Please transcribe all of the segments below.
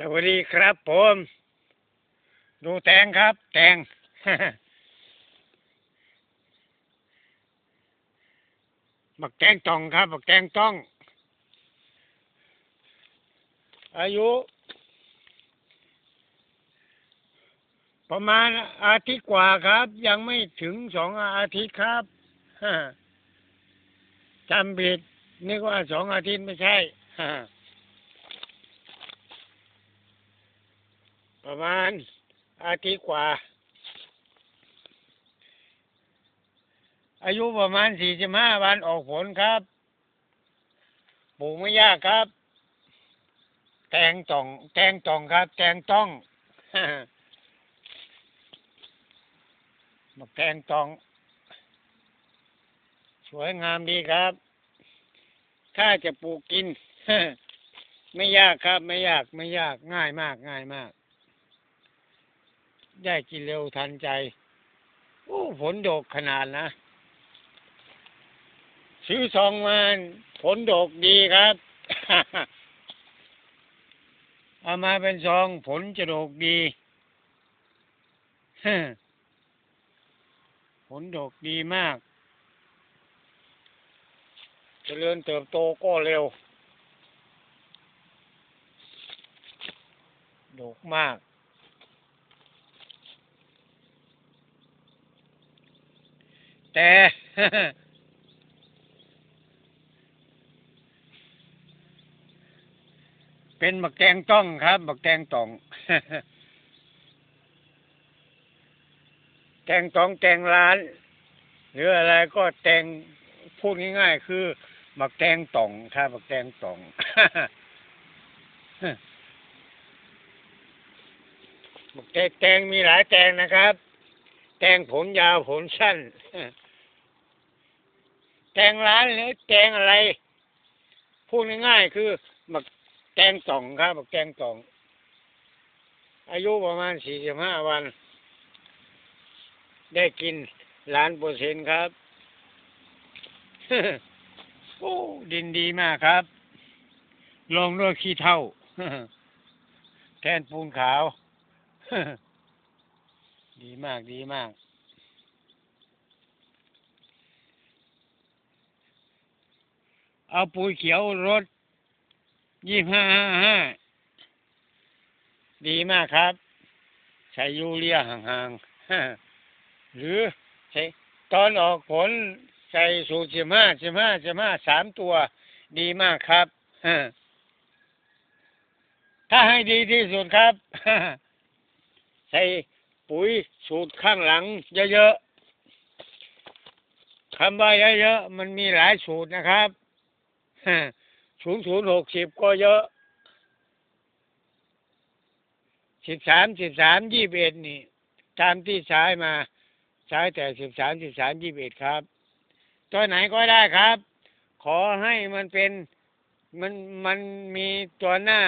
สวัสดีครับผม ดูแตงครับ แตงบักแตงตองครับบักแตงต้อง อายุ ประมาณอาทิตย์กว่าครับ ยังไม่ถึงสองอาทิตย์ครับจำผิดนึกว่าสองอาทิตย์ไม่ใช่ ประมาณอาทิตย์กว่า อายุประมาณสี่สิบห้าวันออกผลครับปลูกไม่ยากครับ แตงต่อง แตงต่องครับ แตงต้องบักแตงตอง สวยงามดีครับ ถ้าจะปลูกกิน ไม่ยากครับ ไม่ยาก ไม่ยาก ง่ายมาก ง่ายมาก ได้กินเร็วทันใจ โอ้ฝนดกขนาดนะ ซื้อซองมาผลดกดีครับ เอามาเป็นซองผลจะดกดีผลดกดีมากจเจริญเติบโตก็เร็ว ดกมาก แต่ เป็นบักแตงต้องครับบักแตงตองแตงตองแตงร้าน หรืออะไรก็แตงพูดง่ายๆคือบักแตงต่องครับบักแตงต่องบักแตงแตงมีหลายแตงนะครับ แตงผลยาวผลสั้น แตงร้านหรือแตงอะไร พูดง่ายๆคือบักแตงต่องครับบักแตงต่อง อายุประมาณสี่สิบห้าวัน ได้กินล้านเปอร์เซ็นต์ครับโอ้ดินดีมากครับ ลงด้วยขี้เท่าแทนปูนขาว ดีมากดีมาก เอาปุ๋ยเขียวรถยี่ห้าห้าห้าดีมากครับ ใช้ยูเรียห่างๆหรือใช้ตอนออกผลใส่สูตรสิบห้าสิบห้าสิบห้าสามตัว ดีมากครับถ้าให้ดีที่สุดครับ ใส่ปุ๋ยสูตรข้างหลังเยอะๆคำว่าเยอะๆมันมีหลายสูตรนะครับ ศูนย์ศูนย์หกสิบก็เยอะสิบสามสิบสามยี่สิบเอ็ดนี่ ตามที่ใช้มา ใช้แต่สิบสามสิบสามยี่สิบเอ็ดครับ ตัวไหนก็ได้ครับ ขอให้มันเป็นมันมันมีตัวหน้า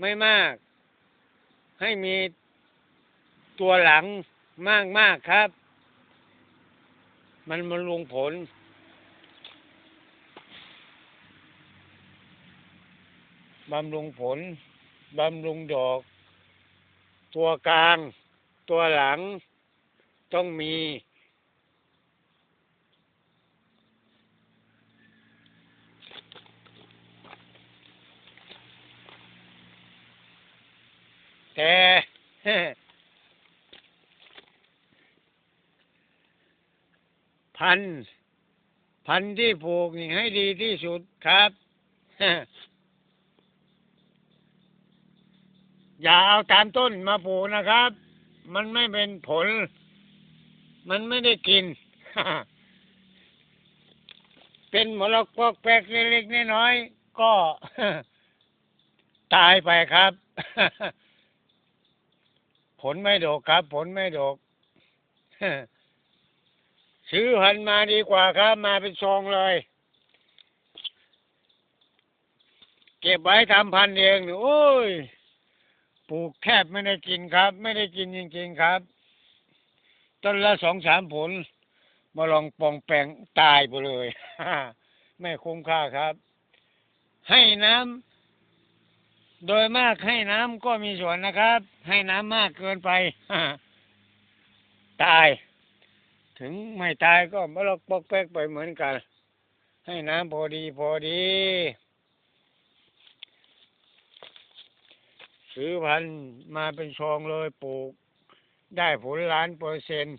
ไม่มาก ให้มีตัวหลังมากมากครับ มันมันลงผล บำรุงผล บำรุงดอก ตัวกลาง ตัวหลัง ต้องมี แต่พันธ์พันธุ์ที่ปลูกนี่ให้ดีที่สุดครับ อย่าเอาตามต้นมาปลูกนะครับ มันไม่เป็นผล มันไม่ได้กิน เป็นมลกอกแปลกเล็กๆน้อยๆก็ตายไปครับ ผลไม่ดกครับ ผลไม่ดกซื้อพันมาดีกว่าครับ มาเป็นซองเลย เก็บไว้ทำพันเองโอ้ย ปลูกแทบไม่ได้กินครับ ไม่ได้กินจริงๆครับ ต้นละสองสามผล มาลองปองแปงตายไปเลย ไม่คุ้มค่าครับ ให้น้ำโดยมากให้น้ำก็มีส่วนนะครับ ให้น้ำมากเกินไปตาย ถึงไม่ตายก็มาลอกปอกแปกไปเหมือนกัน ให้น้ำพอดีพอดี ซื้อพันมาเป็นชองเลยปลูก ได้ผลล้านเปอร์เซ็นต์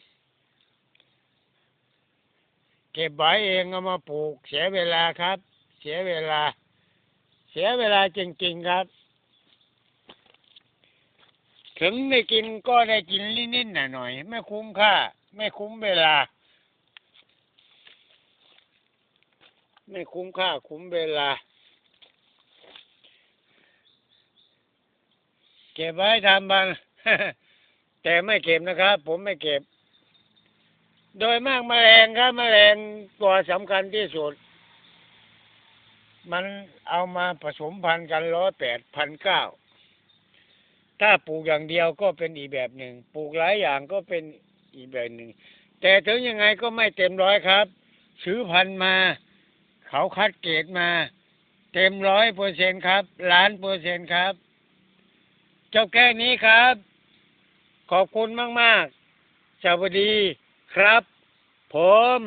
เก็บไว้เองเอามาปลูก เสียเวลาครับ เสียเวลา เสียเวลาจริงๆครับ ถึงได้กินก็ได้กินนิดๆหน่อยๆไม่คุ้มค่า ไม่คุ้มเวลา ไม่คุ้มค่าคุ้มเวลา เก็บไว้ทำบาง แต่ไม่เก็บนะครับ ผมไม่เก็บ โดยมากแมลงครับแมลงตัวสำคัญที่สุด มันเอามาผสมพันธุ์กันร้อยแปดพันเก้าถ้าปลูกอย่างเดียวก็เป็นอีกแบบหนึ่งปลูกหลายอย่างก็เป็นอีกแบบหนึ่งแต่ถึงยังไงก็ไม่เต็มร้อยครับ ซื้อพันธุ์มา เขาคัดเกรดมา เต็มร้อยเปอร์เซ็นครับล้านเปอร์เซ็นครับ จ้าแก้นี้ครับ ขอบคุณมาก ๆ สวัสดีครับ ผม